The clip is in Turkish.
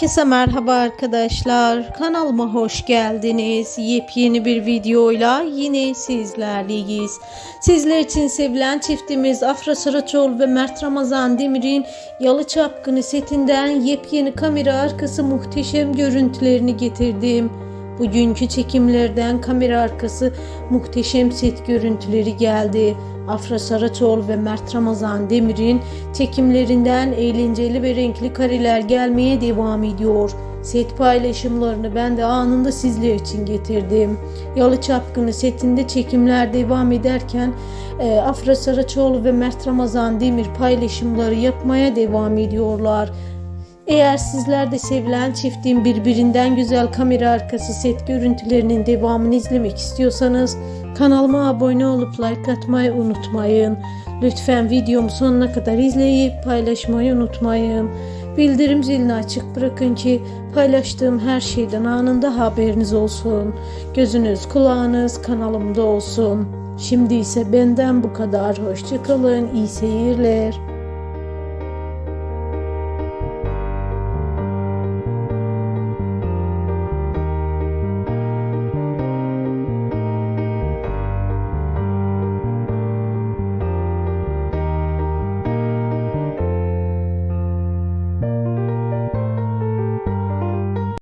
Herkese merhaba arkadaşlar. Kanalıma hoş geldiniz. Yepyeni bir videoyla yine sizlerleyiz. Sizler için sevilen çiftimiz Afra Saraçoğlu ve Mert Ramazan Demir'in Yalı Çapkını setinden yepyeni kamera arkası muhteşem görüntülerini getirdim. Bugünkü çekimlerden kamera arkası muhteşem set görüntüleri geldi. Afra Saraçoğlu ve Mert Ramazan Demir'in çekimlerinden eğlenceli ve renkli kareler gelmeye devam ediyor. Set paylaşımlarını ben de anında sizler için getirdim. Yalı Çapkını setinde çekimler devam ederken e, Afra Saraçoğlu ve Mert Ramazan Demir paylaşımları yapmaya devam ediyorlar. Eğer sizler de sevilen çiftin birbirinden güzel kamera arkası set görüntülerinin devamını izlemek istiyorsanız kanalıma abone olup like atmayı unutmayın. Lütfen videomu sonuna kadar izleyip paylaşmayı unutmayın. Bildirim zilini açık bırakın ki paylaştığım her şeyden anında haberiniz olsun. Gözünüz kulağınız kanalımda olsun. Şimdi ise benden bu kadar. Hoşçakalın. iyi seyirler.